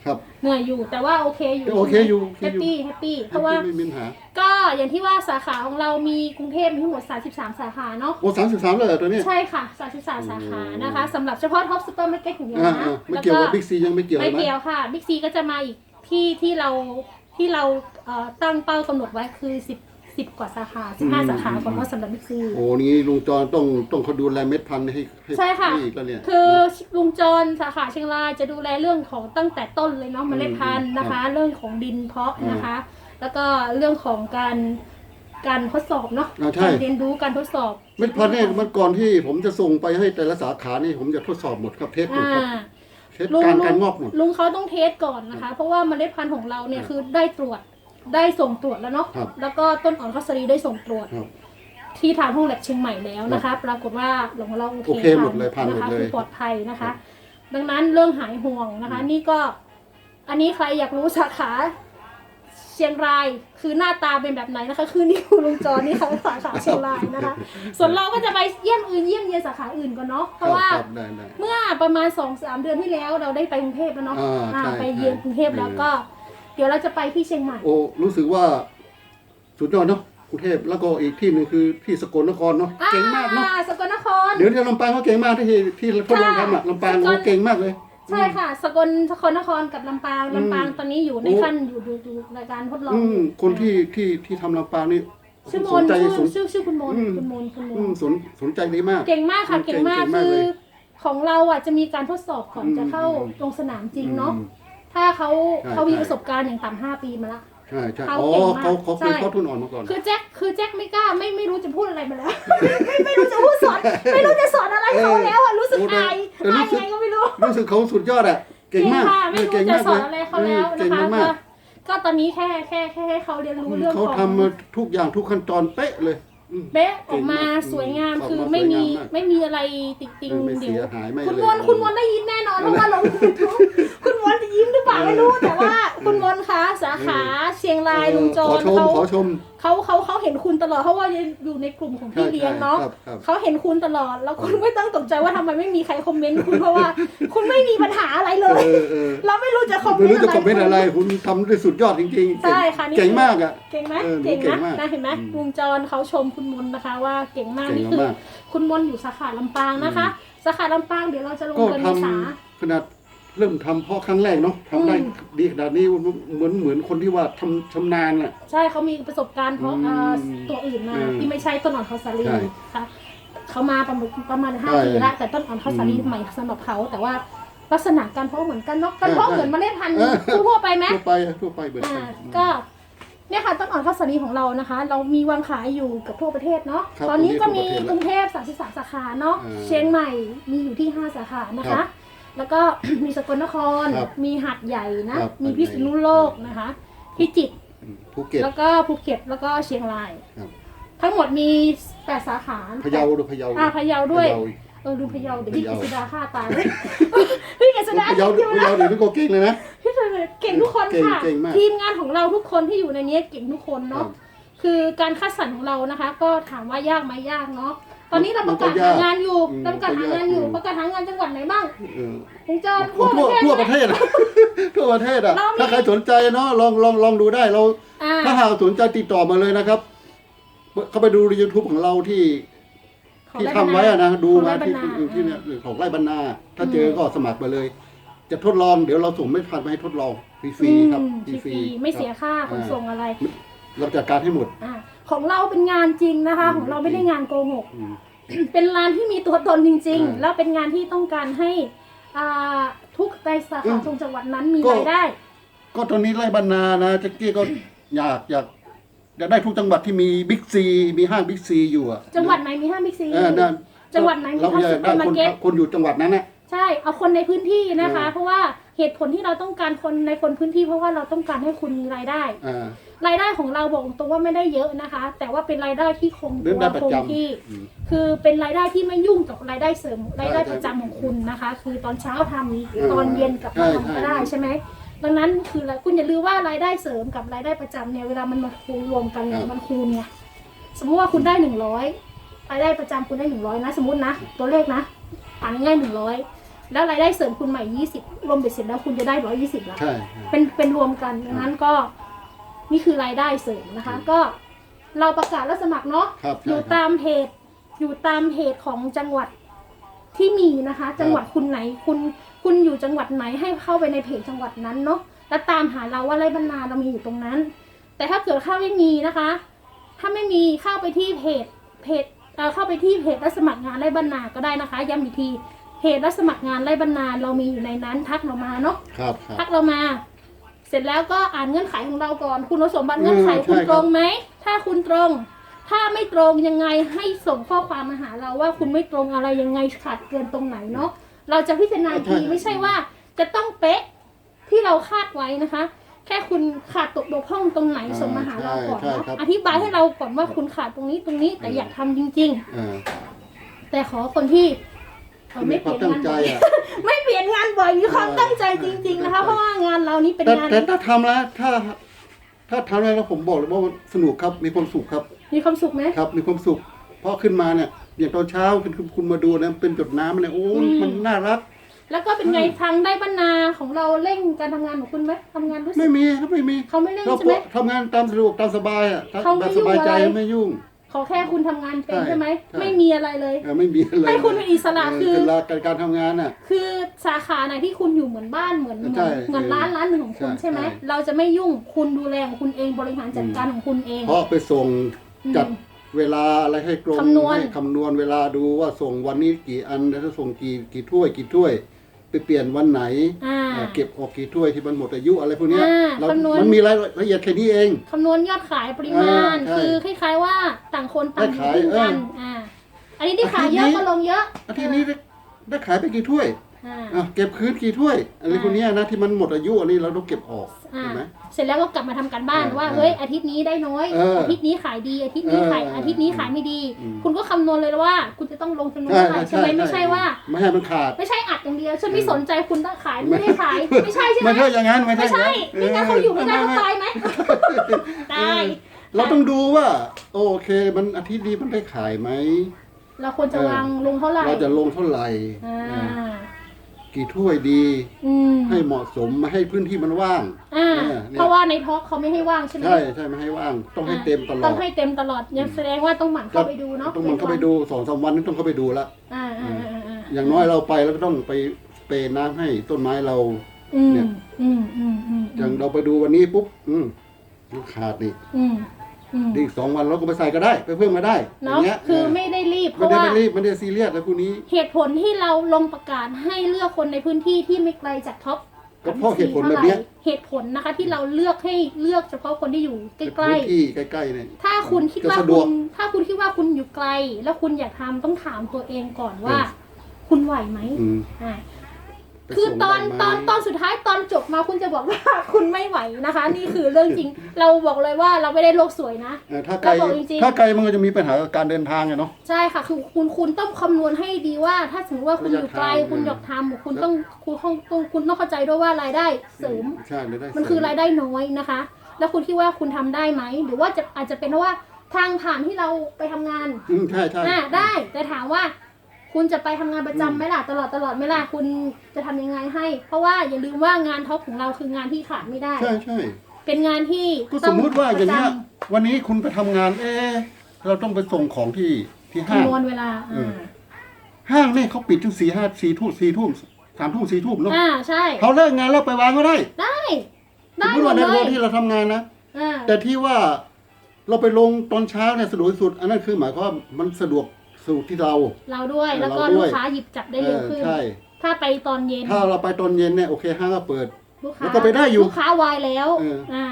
Speaker 2: ครับ
Speaker 1: เหนื่อยอยู่แต่ว่าโอเคอยู่
Speaker 2: โอเคอยู่
Speaker 1: แฮปปี้แฮปปี้เพราะว่า
Speaker 2: ไม่มีปัญหา
Speaker 1: ก็อย่างที่ว่าสาขาของเรามีกรุงเทพมีทั้งหมด 33 สาขาเนาะ
Speaker 2: โอ้สามสิบสามเลยเหรอตัวเนี้ย
Speaker 1: ใช่ค่ะ33สาขานะคะสำหรับเฉพาะท็อปซูเปอร์มาร์เก็ตของเดียว
Speaker 2: อ่า
Speaker 1: นะ
Speaker 2: อ่าไม่
Speaker 1: แล้ว
Speaker 2: เกี่ยว
Speaker 1: ก็
Speaker 2: กับบิ๊กซียังไม่เกี่ยว
Speaker 1: ไม่
Speaker 2: นะ
Speaker 1: เกี่ยวค่ะบิ๊กซีก็จะมาอีกที่ที่เราที่เราเอ่อตั้งเป้ากำหนดไว้คือ สิบสิบกว่าสาขาสิบห้า
Speaker 2: อืม
Speaker 1: สาขาของเราสำหรับบิ๊กซี
Speaker 2: โอ้นี่ลุงจรต้องต้องเขาดูแลเม็ดพันธุ์ให้ให้
Speaker 1: ใช่ค่ะ
Speaker 2: ให้อีกแล้วเนี่ย
Speaker 1: คือลุงจรสาขาเชียงรายจะดูแลเรื่องของตั้งแต่ต้นเลยเนาะเมล็ดพันธุ์นะคะ เรื่องของดินเพาะนะคะ แล้วก็เรื่องของการการทดสอบเนาะ
Speaker 2: อ่าใช่
Speaker 1: การเรียนรู้การทดสอบ
Speaker 2: เม็ดพันธุ์เนี่ยมันก่อนที่ผมจะส่งไปให้แต่ละสาขานี่ผมจะทดสอบหมดครับเทสหมด
Speaker 1: อ่า
Speaker 2: ครับเทส
Speaker 1: ลุง
Speaker 2: การ
Speaker 1: ลุ
Speaker 2: การ
Speaker 1: ง
Speaker 2: งอกหมด
Speaker 1: ลุงเขาต้องเทสก่อนนะคะ เพราะว่าเมล็ดพันธุ์ของเราเนี่ยคือได้ตรวจ ได้ส่งตรวจแล้วเนาะ
Speaker 2: ครับ
Speaker 1: แล้วก็ต้นอ่อนข้าวสาลีได้ส่งตรวจ
Speaker 2: ครับ
Speaker 1: ที่ทางห้องแลบเชียงใหม่แล้วนะคะ ปรากฏว่าของเรา
Speaker 2: โอเคหมดเลยผ่านหมด
Speaker 1: นะคะ
Speaker 2: เลย
Speaker 1: คือปลอดภัยนะคะดังนั้นเรื่องหายห่วงนะคะ นี่ก็อันนี้ใครอยากรู้สาขาเชียงรายคือหน้าตาเป็นแบบไหนนะคะ คือนี่คุณลุงจอนี่ค่ะสาขาเชียงรายนะคะ ส่วนเราก็จะไปเยี่ยมอื่นเยี่ยมเยียนสาขาอื่นก่อนเนาะเพราะว่า
Speaker 2: ครับได้ได้
Speaker 1: เมื่อประมาณสองสามเดือนที่แล้วเราได้ไปกรุงเทพแล้วเนาะ
Speaker 2: อ่า
Speaker 1: อ่า
Speaker 2: ใช่
Speaker 1: ไปเยือนกรุงเทพแล้ว
Speaker 2: ใช่
Speaker 1: ก็ เดี๋ยวเราจะไปที่เชียงใหม่
Speaker 2: โอ้รู้สึกว่าสุดยอดเนาะกรุงเทพแล้วก็อีกที่หนึ่งคือที่สกลนครเนาะเก่งมากเนาะ
Speaker 1: อ่สกลนคร
Speaker 2: เดี๋ยวที่ลำปางเขาเก่งมากที่ที่ทดลองทำอะลำปาง
Speaker 1: สกล
Speaker 2: โอ้เก่งมากเลย
Speaker 1: ใช่ค่ะ สกลสกลนครกับลำปางลำปางตอนนี้อยู่ใน
Speaker 2: โอ้
Speaker 1: ขั้นอยู่อยู่อยู่ในการทดลอง
Speaker 2: อืมคนที่ที่ที่ทำลำปางนี่
Speaker 1: ชื่อม
Speaker 2: ส
Speaker 1: น
Speaker 2: นใจ
Speaker 1: ชื่อ
Speaker 2: สน
Speaker 1: ชื่อชื่อคุณมน
Speaker 2: อืม
Speaker 1: คุณมนคุณม
Speaker 2: อื
Speaker 1: น
Speaker 2: มสนสนใจดีมาก
Speaker 1: เก่งมากค่ะ
Speaker 2: เก่
Speaker 1: เก่
Speaker 2: ง
Speaker 1: งมาก
Speaker 2: เก่งมาก
Speaker 1: คือ
Speaker 2: เลย
Speaker 1: ของเราอะจะมีการทดสอบก่อน
Speaker 2: อืม
Speaker 1: จะเข้า
Speaker 2: อืม
Speaker 1: ลงสนามจริงเนาะ
Speaker 2: อืม
Speaker 1: ถ้าเขา
Speaker 2: ใช่
Speaker 1: เขามี
Speaker 2: ใช่
Speaker 1: ประสบการณ์อย่างต่ำห้าปีมาละ
Speaker 2: ใช่ใช่
Speaker 1: เขา
Speaker 2: อ๋อ
Speaker 1: เก่งมาก
Speaker 2: เขาเขาเคย
Speaker 1: ใช่
Speaker 2: เข้าทุนอ่อนมาก่อน
Speaker 1: คือแจ็คคือแจ็คไม่กล้าไม่ไม่รู้จะพูดอะไรมาแล้ว ไม่ไม่รู้จะพูดสอนไม่รู้จะสอนอะไรเขาแล้วอะรู้สึก
Speaker 2: โอ้แต่
Speaker 1: อาย
Speaker 2: แต่รู้
Speaker 1: อาย
Speaker 2: สึก
Speaker 1: ไงก็ไม่รู้
Speaker 2: รู้สึกเขาสุดยอดอะเก่งมาก
Speaker 1: ค่ะไม่รู้
Speaker 2: เก่ง
Speaker 1: จะ
Speaker 2: มาก
Speaker 1: ส
Speaker 2: เล
Speaker 1: อน
Speaker 2: ย
Speaker 1: อะไรเขาแล้ว
Speaker 2: เก่
Speaker 1: นะ
Speaker 2: ง
Speaker 1: คะ
Speaker 2: มาก
Speaker 1: ก็ก็ตอนนี้แค่แค่แค่ให้เขาเรียนรู้เรื่อง
Speaker 2: เขา
Speaker 1: ของ
Speaker 2: ทำมาทุกอย่างทุกขั้นตอนเป๊ะเลยอืม
Speaker 1: เป๊ะออกมา
Speaker 2: เก่งมาก
Speaker 1: สวยงาม
Speaker 2: อืม
Speaker 1: คือ
Speaker 2: ออกมา
Speaker 1: ไม่มี
Speaker 2: สวยงามมาก
Speaker 1: ไม่มีอะไรติดติง
Speaker 2: ไม่
Speaker 1: เดี๋
Speaker 2: เสี
Speaker 1: ย
Speaker 2: ยวหายไม่
Speaker 1: คุณ
Speaker 2: เลย
Speaker 1: มนต์คุณมนต์ได้ยินแน่นอนเพราะว่าลง YouTube คุณมนต์จะยิ้มหรือเปล่าไม่รู้แต่ว่า คุณมนต์คะสาขาเชียงรายลุงโจ
Speaker 2: ขอนชม
Speaker 1: เขา
Speaker 2: ขอชม
Speaker 1: เขาเขาเขาเห็นคุณตลอดเพราะว่าอยู่ในกลุ่มของพี่
Speaker 2: ใช่
Speaker 1: เลี้ยงเนาะ
Speaker 2: ครับครับ
Speaker 1: เขาเห็นคุณตลอด แล้วคุณไม่ต้องตกใจว่าทำไมไม่มีใครคอมเมนต์คุณเพราะว่า คุณไม่มีปัญหาอะไรเล
Speaker 2: เอย อเออ
Speaker 1: เราไม่รู้จะคอมเม
Speaker 2: ไม่
Speaker 1: น
Speaker 2: รู้
Speaker 1: ต์
Speaker 2: จะ
Speaker 1: อะไร
Speaker 2: คอมเมนต์อะไร คุณทำได้สุดยอดจริงๆ
Speaker 1: ใช่ค่ะนี่
Speaker 2: เก่งมากอะ
Speaker 1: เก่งไหม
Speaker 2: เออ
Speaker 1: เก่ง
Speaker 2: เก่ง
Speaker 1: นะ
Speaker 2: มาก
Speaker 1: นะเห็นไหม
Speaker 2: อืม
Speaker 1: ลุงจรเขาชมคุณมนต์นะคะ ว่าเก่งมาก
Speaker 2: เก่ง
Speaker 1: นี่คือ
Speaker 2: มาก
Speaker 1: คุณมนต์อยู่สาขาลำปางนะคะ สาขาลำปางเดี๋ยวเราจะลง
Speaker 2: ก็
Speaker 1: เดือน
Speaker 2: ท
Speaker 1: เมษาำ
Speaker 2: ขนาด เริ่มทำเพราะครั้งแรกเนาะทำได้
Speaker 1: อืม
Speaker 2: ดีขนาดนี้เหมือนเหมือนคนที่ว่าทำชำนาญอะ
Speaker 1: ใช่เขามีประสบการณ์เพราะ
Speaker 2: อืม
Speaker 1: เอ่อตัวอื่นมา
Speaker 2: อืม
Speaker 1: ที่ไม่ใช่ต้นอ่อนคาสาลี
Speaker 2: ใช่
Speaker 1: ค่ะเขามาประมาณประมาณห้า
Speaker 2: ใช่
Speaker 1: ปีแล้วแต่ต้นอ่อนคาสาลี
Speaker 2: อืม
Speaker 1: ใหม่สำหรับเขาแต่ว่าลักษณะการเพาะเหมือนกันเนาะการเพาะ
Speaker 2: ใช่
Speaker 1: เหมือนเมล็ดพันธุ์
Speaker 2: เออ
Speaker 1: ทั่วๆไปไหม
Speaker 2: ทั่วไปอะทั่วไปเหมือน
Speaker 1: อ่า
Speaker 2: กัน
Speaker 1: ก็เนี่ยค่ะต้นอ่อนข้าวสาลีของเรานะคะ เรามีวางขายอยู่เกับทั่วประเทศเนาะ
Speaker 2: ครับ
Speaker 1: ตอนนี้ก็มี
Speaker 2: ทั่วประเทศ
Speaker 1: กรุงเทพ33สาขาเนาะ
Speaker 2: อ่า
Speaker 1: เชียงใหม่มีอยู่ที่5สาขานะ
Speaker 2: ครั
Speaker 1: คะ
Speaker 2: บ
Speaker 1: แล้วก็ มีสกลนคร
Speaker 2: ครับ
Speaker 1: มีหัดใหญ่นะ
Speaker 2: ครับ
Speaker 1: มีพิษณุโลกนะคะ พิจิตร
Speaker 2: อืมภูเก็ต
Speaker 1: แล้วก็ภูเก็ต แล้วก็เชียงราย
Speaker 2: ครับ
Speaker 1: ทั้งหมดมี8สาขา
Speaker 2: พะเยาดูพะเยา
Speaker 1: อ่าพะเยาด้วย
Speaker 2: พะเอีก
Speaker 1: เออดูพะเยาเดี๋ยวพี่
Speaker 2: พะ
Speaker 1: กฤ
Speaker 2: เยา
Speaker 1: ษดาฆ่าตายพี่กฤษดา
Speaker 2: พะเยา
Speaker 1: คิดอยู่
Speaker 2: พะ
Speaker 1: นะ
Speaker 2: เยาเดี๋ยวนี้ก็เก่งเลยนะ
Speaker 1: พี่เธอเก่งทุกคน
Speaker 2: เก่ง
Speaker 1: ค่ะ
Speaker 2: เก่งมาก
Speaker 1: ทีมงานของเราทุกคนที่อยู่ในนี้เก่งทุกคนเนาะ
Speaker 2: ครับ
Speaker 1: คือการคัดสรรของเรานะคะ ก็ถามว่ายากไหมยากเนาะ ตอนนี้เราประกาศ
Speaker 2: มันก็ยาก
Speaker 1: หางานอยู่
Speaker 2: อืม
Speaker 1: เราประกาศหางานอยู่
Speaker 2: มันก็ยาก
Speaker 1: ประกาศหางานจังหวัดไหนบ้าง
Speaker 2: เออ
Speaker 1: ลุงจอน
Speaker 2: ทั่วทั่วทั่วประเทศอะ ทั่วประเทศอะ
Speaker 1: เรามี
Speaker 2: ถ้าใครสนใจเนาะลองลองลองดูได้เรา
Speaker 1: อ่า
Speaker 2: ถ้าหากสนใจติดต่อมาเลยนะครับ เข้าไปดูใน YouTube ของเราที่
Speaker 1: ของ
Speaker 2: ที่
Speaker 1: ร
Speaker 2: ทำไว้อะนะดู
Speaker 1: ของ
Speaker 2: มา
Speaker 1: ไร่บร
Speaker 2: ที่
Speaker 1: รณา
Speaker 2: ที่ที่เนี่ยของไร่บรรณา ถ้า
Speaker 1: อืม
Speaker 2: เจอก็สมัครมาเลย จะทดลองเดี๋ยวเราส่งไม่พันมาให้ทดลองฟรีๆครับ
Speaker 1: อืม
Speaker 2: ฟรี
Speaker 1: ฟรีๆไม่เสียค่าขนส่งอะไร
Speaker 2: เราจัดการให้หมด
Speaker 1: อ่า ของเราเป็นงานจริงนะคะ
Speaker 2: อืม
Speaker 1: ของเราไม่ได้งานโกหก
Speaker 2: อืม
Speaker 1: เป็นร้านที่มีตัวตนจริง
Speaker 2: อ่า
Speaker 1: ๆแล้วเป็นงานที่ต้องการให้อ่าทุกในสา
Speaker 2: อื
Speaker 1: ขามทุกจังหวัดนั้นมี
Speaker 2: ก็
Speaker 1: รายได้
Speaker 2: ก็ตอนนี้ไร่บรรณานะแจ็กกี้ก็อยากอยากอยากได้ทุกจังหวัดที่มีบิ๊กซีมีห้างบิ๊กซีอยู่อะ
Speaker 1: จังหวัดไหนมีห้างบิ๊กซี
Speaker 2: เออนั่น
Speaker 1: จังหวัดไหนมี
Speaker 2: เรา
Speaker 1: ห้าง
Speaker 2: อยา
Speaker 1: ซุ
Speaker 2: ก
Speaker 1: ปเป
Speaker 2: ได้
Speaker 1: อร์มา
Speaker 2: คน
Speaker 1: ร์เก็ต
Speaker 2: คนอยู่จังหวัดนั้นนะ
Speaker 1: ใช่เอาคนในพื้นที่นะคะ
Speaker 2: เออ
Speaker 1: เพราะว่าเหตุผลที่เราต้องการคนในคนพื้นที่เพราะว่าเราต้องการให้คุณมีรายได้
Speaker 2: อ่า
Speaker 1: รายได้ของเราบอกตรงว่าไม่ได้เยอะนะคะ แต่ว่าเป็นรายได้ที่คง
Speaker 2: เรื่อง
Speaker 1: ตัว
Speaker 2: ได้ประ
Speaker 1: คง
Speaker 2: จำ
Speaker 1: ที่
Speaker 2: อืม
Speaker 1: คือเป็นรายได้ที่ไม่ยุ่งกับรายได้เสริมรายได้
Speaker 2: ใช่
Speaker 1: ประจำของคุณนะคะ คือตอนเช้าทำ
Speaker 2: เออ
Speaker 1: ตอนเย็นกลับมา
Speaker 2: ใช่
Speaker 1: ทำก็
Speaker 2: ใช่
Speaker 1: ได้ใช่ไหมดังนั้นคือคุณอย่าลืมว่ารายได้เสริมกับรายได้ประจำเนี่ยเวลามันมาคูณรวมกันเนี่ยมันคูณไงสมมุติว่าคุณได้หนึ่งร้อยรายได้ประจำคุณได้หนึ่งร้อยนะ สมมตินะตัวเลขนะอ่านง่ายหนึ่งร้อย แล้วรายได้เสริมคุณใหม่ยี่สิบรวมเบ็ดเสร็จแล้วคุณจะได้ร้อยยี่สิบละ
Speaker 2: ใช่
Speaker 1: เป็นเป็นรวมกันดังนั้นก็นี่คือรายได้เสริมนะคะ ก็เราประกาศรับสมัครเนาะ
Speaker 2: ครับ
Speaker 1: อยู่
Speaker 2: ใช่ครับ
Speaker 1: ตามเพจอยู่ตามเพจของจังหวัดที่มีนะคะ จังหวัดคุณไหนคุณคุณอยู่จังหวัดไหนให้เข้าไปในเพจจังหวัดนั้นเนาะแล้วตามหาเราว่าไรบรรณาเรามีอยู่ตรงนั้น แต่ถ้าเกิดเข้าไม่มีนะคะ ถ้าไม่มีเข้าไปที่เพจเพจเอ่อเข้าไปที่เพจรับสมัครงานไรบรรณาก็ได้นะคะย้ำอีกที เพจรับสมัครงานไรบรรณาเรามีอยู่ในนั้นทักเรามาเนาะ
Speaker 2: ครับครับ
Speaker 1: ทักเรามา เสร็จแล้วก็อ่านเงื่อนไขของเราก่อน คุณสมบัติเงื่อนไข
Speaker 2: อืม
Speaker 1: คุณ
Speaker 2: ใช่ครับ
Speaker 1: ตรงไหมถ้าคุณตรง ถ้าไม่ตรงยังไงให้ส่งข้อความมาหาเราว่าคุณไม่ตรงอะไรยังไงขาดเกินตรงไหนเนาะเราจะพิจารณาอีกทีไม่ใช่ว่า จะต้องเป๊ะที่เราคาดไว้นะคะ แค่คุณขาดตกบกพร่องตรงไหนส่งมาหาเราก่อน
Speaker 2: ใช่
Speaker 1: เนาะ
Speaker 2: ครับ
Speaker 1: อธิบายให้เราก่อนว่าคุณขาดตรงนี้ตรงนี้แต่อยากทำจริง
Speaker 2: เออ
Speaker 1: ๆแต่ขอคนที่ เอ่อ
Speaker 2: มี
Speaker 1: ไม่
Speaker 2: ค
Speaker 1: เป
Speaker 2: วาม
Speaker 1: ลี่ยน
Speaker 2: ตั้ง
Speaker 1: งาน
Speaker 2: ใจ
Speaker 1: บ่อย
Speaker 2: อะ
Speaker 1: ไม่เปลี่ยนงานบ่อยมีความ
Speaker 2: เออ
Speaker 1: ตั้งใจจริง ๆ นะคะ เพราะว่างานเรานี้เป็น
Speaker 2: แต่
Speaker 1: งาน
Speaker 2: แต่ถ้าทำแล้วถ้า ถ้าทำแล้วผมบอกเลยว่ามันสนุกครับมีความสุขครับ
Speaker 1: มีความสุขไหม
Speaker 2: ครับ มีความสุขเพราะขึ้นมาเนี่ยอย่างตอนเช้าคุณคุณคุณมาดูนะเป็นจุดน้ำเนี่ยโอ้
Speaker 1: อืม
Speaker 2: มันน่ารัก
Speaker 1: แล้วก็เป็นไงทางได้บรรณาของเราเร่งการทำงานของคุณไหมทำงานรู้สึ
Speaker 2: ไม่
Speaker 1: ก
Speaker 2: มีครับไม่มี
Speaker 1: เขาไม่เร่ง
Speaker 2: เรา
Speaker 1: ใช่ไหม
Speaker 2: ทำงานตามสะดวกตามสบายอะ
Speaker 1: เขาไม่
Speaker 2: แบบสบายใจ
Speaker 1: ยุ่งอะไร
Speaker 2: ไม่ยุ่ง
Speaker 1: ขอแค่คุณทำงานเป็น
Speaker 2: ใช่
Speaker 1: ใช่ไหม
Speaker 2: ใช่
Speaker 1: ไม่มีอะไรเลย
Speaker 2: เออไม่มีอะไร
Speaker 1: ให้คุณเป็นอิสระ
Speaker 2: เคื
Speaker 1: อ
Speaker 2: เวลาการการทำงานอะ
Speaker 1: คือสาขาไหนที่คุณอยู่เหมือนบ้านเหมือนเหมือน
Speaker 2: ใช่
Speaker 1: เหมือนร้านร้านหนึ่งของคุณ
Speaker 2: ใช่
Speaker 1: ใช่ไหม
Speaker 2: ใช่
Speaker 1: เราจะไม่ยุ่งคุณดูแลของคุณเองบริหารจัดการของคุณเอง
Speaker 2: เพราะไปส่ง
Speaker 1: อืม
Speaker 2: จัดเวลาอะไรให้ตรง
Speaker 1: คำนวณ
Speaker 2: ให้คำนวณเวลาดูว่าส่งวันนี้กี่อันแล้วจะส่งกี่กี่ถ้วยกี่ถ้วย ไปเปลี่ยนวันไหน
Speaker 1: อ่า
Speaker 2: อ่า เก็บออกกี่ถ้วยที่มันหมดอายุอะไรพวกเนี้ย
Speaker 1: อ่า
Speaker 2: เรา
Speaker 1: คำนวณ
Speaker 2: มันมีรายละเอียดแค่นี้เอง
Speaker 1: คำนวณยอดขายปริมาณ
Speaker 2: อ่าใช่
Speaker 1: คือคล้ายๆว่าต่างคนต่างอยู่
Speaker 2: ได้ขาย
Speaker 1: ร่วมกัน
Speaker 2: เอออ่
Speaker 1: อ่า อันนี้ที่ขายเยอะ
Speaker 2: อาทิตย์นี้
Speaker 1: ก็ลงเยอะ
Speaker 2: อาทิตย์นี้ได้ได้ขายไปกี่ถ้วย
Speaker 1: อ่า
Speaker 2: อะเก็บคืนกี่ถ้วยอะไร
Speaker 1: อ่า
Speaker 2: พวกเนี้ยนะที่มันหมดอายุอันนี้เราต้องเก็บออก
Speaker 1: อ่า
Speaker 2: เห็นไหม
Speaker 1: เสร็จแล้วก็กลับมาทำการบ้าน
Speaker 2: เออ
Speaker 1: ว่า
Speaker 2: เออ
Speaker 1: เฮ้ย อาทิตย์นี้ได้น้อย
Speaker 2: เอออา
Speaker 1: ทิตย์นี้ขายดี อาทิตย์นี้ขาย
Speaker 2: เออเออ
Speaker 1: อาทิตย์นี้ขายไม่ดี
Speaker 2: อืม
Speaker 1: คุณก็คำนวณเลยว่า คุณจะต้องลงจำนวน
Speaker 2: ใช่
Speaker 1: เท่าไหร่
Speaker 2: ใช่
Speaker 1: ใช่ไหมไม่ใช่ว่า
Speaker 2: ไม่ให้มันขาด
Speaker 1: ไม่ใช่อัดอย่างเดียว ฉันไม่สนใจคุณต้องขายไม่ได้ขาย ไม่ใช่ใช่ไหม
Speaker 2: ไม่ใช่อย่างนั้นไม่
Speaker 1: ไม่
Speaker 2: ใช่
Speaker 1: ใช่
Speaker 2: อย่าง
Speaker 1: ไม่งั้นเขาอยู่ไม่ได้เขาตายไหม ตาย
Speaker 2: เราต้องดูว่า โอเค มันอาทิตย์นี้มันได้ขายไหม
Speaker 1: เราควรจะวางลงเท่าไหร่
Speaker 2: เราจะลงเท่าไหร่
Speaker 1: อ่า
Speaker 2: เออ กี่ถ้วยดี
Speaker 1: อืม
Speaker 2: ให้เหมาะสมไม่ให้พื้นที่มันว่าง
Speaker 1: อ่า
Speaker 2: เออเนี่ย
Speaker 1: เพราะว่าในท็อกเขาไม่ให้ว่างใช่ไหม
Speaker 2: ใช่ใช่ไม่ให้ว่าง ต้องให้เต็มตลอ
Speaker 1: ต้
Speaker 2: ด
Speaker 1: องให้เต็มตลอดยังแสดงว่าต้องหมั่นเข้าไปดูเนาะ
Speaker 2: ต้องมันเข้าไปดูสองสามวันนี้ต้องเข้าไปดูละ
Speaker 1: อ่าอ่าอ่าอ่า
Speaker 2: อย่างน้อยเราไปแล้วก็ต้องไปสเปรย์น้ำให้ต้นไม้เรา
Speaker 1: อืม
Speaker 2: เนี่ย
Speaker 1: อืมอืมอืม
Speaker 2: อย่างเราไปดูวันนี้ปุ๊บอืมมันขาดนี่
Speaker 1: อืม อืม
Speaker 2: อีกสองวันเราก็ไปใส่ก็ได้ ไปเพิ่มมาได้อ
Speaker 1: เนาะ
Speaker 2: ย่างเงี้ย
Speaker 1: คือ
Speaker 2: เออ
Speaker 1: ไม่ได้รีบเพ
Speaker 2: ไม่
Speaker 1: ราะ
Speaker 2: ได้
Speaker 1: ว่า
Speaker 2: ไม่รีบไม่ได้ซีเรียสแล้วพวกนี้
Speaker 1: เหตุผลที่เราลงประกาศให้เลือกคนในพื้นที่ที่ไม่ไกลจากท็อป
Speaker 2: ก็เพราะเหตุผลแบบเนี้ย
Speaker 1: เหตุผลนะคะ ที่เราเลือกให้เลือกเฉพาะคนที่อยู่ใกล้
Speaker 2: พื้นที่ใกล้ๆเนี่ย
Speaker 1: ๆ ถ้าคุณคิดว่า
Speaker 2: จะสะด
Speaker 1: คุ
Speaker 2: วก
Speaker 1: ณถ้าคุณคิดว่าคุณอยู่ไกล แล้วคุณอยากทำต้องถามตัวเองก่อนว่า
Speaker 2: เออ
Speaker 1: คุณไหวไหม
Speaker 2: อืม
Speaker 1: อ่า
Speaker 2: ไป
Speaker 1: คือ
Speaker 2: ส่ง
Speaker 1: ตอน
Speaker 2: ได้ไหม
Speaker 1: ตอนตอนสุดท้ายตอนจบมาคุณจะบอกว่าคุณไม่ไหวนะคะ นี่คือเรื่องจริง เราบอกเลยว่าเราไม่ได้โลกสวยนะ
Speaker 2: เออถ้าไกล
Speaker 1: เราบอกจริงๆ
Speaker 2: ถ้าไกลมันก็จะมีปัญหากับการเดินทางไงเนาะ
Speaker 1: ใช่ค่ะคือคุณคุณต้องคำนวณให้ดีว่า ถ้าสมมติว่าคุณอยู่ไกล
Speaker 2: ระยะทาง
Speaker 1: คุณอยากทำคุณต้องคุณต้องต้องคุณต้องเข้าใจด้วยว่ารายได้เสริม
Speaker 2: ใช่เลยได้
Speaker 1: มันคือ
Speaker 2: เส
Speaker 1: รายได้น้อยนะคะ แล้วคุณคิดว่าคุณทำได้ไหมหรือว่าจะอาจจะเป็นเพราะว่าทางผ่านที่เราไปทำงาน
Speaker 2: อืมใช่ใช่
Speaker 1: อ่าได้แต่ถามว่า คุณจะไปทำงานประจำไหมล่ะ ตลอดตลอดไหมล่ะคุณจะทำยังไงให้ เพราะว่าอย่าลืมว่างานท็อปของเราคืองานที่ขาดไม่ได้
Speaker 2: ใช่ใช่
Speaker 1: เป็นงานที่
Speaker 2: ก็สมมุติว่าอย่างเนี้ย
Speaker 1: ประจ
Speaker 2: วันนี้คุณไปทำงาน เอ๊ะเราต้องไปส่งของที่ที่ำห้าง
Speaker 1: คำนวณเวลา
Speaker 2: เอ
Speaker 1: อ่า
Speaker 2: อห้างนี่เขาปิดถึงสี่ห้าสี่ทุ่มสี่ทุ่มสามทุ่มสี่ทุ่มเนาะ
Speaker 1: อ่าใช่
Speaker 2: เขาเลิกงานแล้วไปวางก็ได้
Speaker 1: ได้
Speaker 2: สม
Speaker 1: ได้
Speaker 2: มติ
Speaker 1: หม
Speaker 2: ว่า
Speaker 1: ด
Speaker 2: ใน
Speaker 1: เล
Speaker 2: โร
Speaker 1: ย
Speaker 2: งที่เราทำงานนะ
Speaker 1: อ่า
Speaker 2: แต่ที่ว่าเราไปลงตอนเช้าเนี่ยสะดวกที่สุด อันนั้นคือหมายความว่ามันสะดวก สู่ที่เรา
Speaker 1: เราด้วยแล้วก็
Speaker 2: เราด้
Speaker 1: ลู
Speaker 2: ว
Speaker 1: ก
Speaker 2: ย
Speaker 1: ค้าหยิบจับได้
Speaker 2: เอ
Speaker 1: เร็ว
Speaker 2: อ
Speaker 1: ขึ้น
Speaker 2: ใช่
Speaker 1: ถ้าไปตอนเย็น
Speaker 2: ถ้าเราไปตอนเย็นเนี่ยโอเคห้างก็เปิด
Speaker 1: ลูกค้า
Speaker 2: แล้วก็ไปได้อยู่
Speaker 1: ลูกค้าวายแล้ว
Speaker 2: เอออ่
Speaker 1: อ่า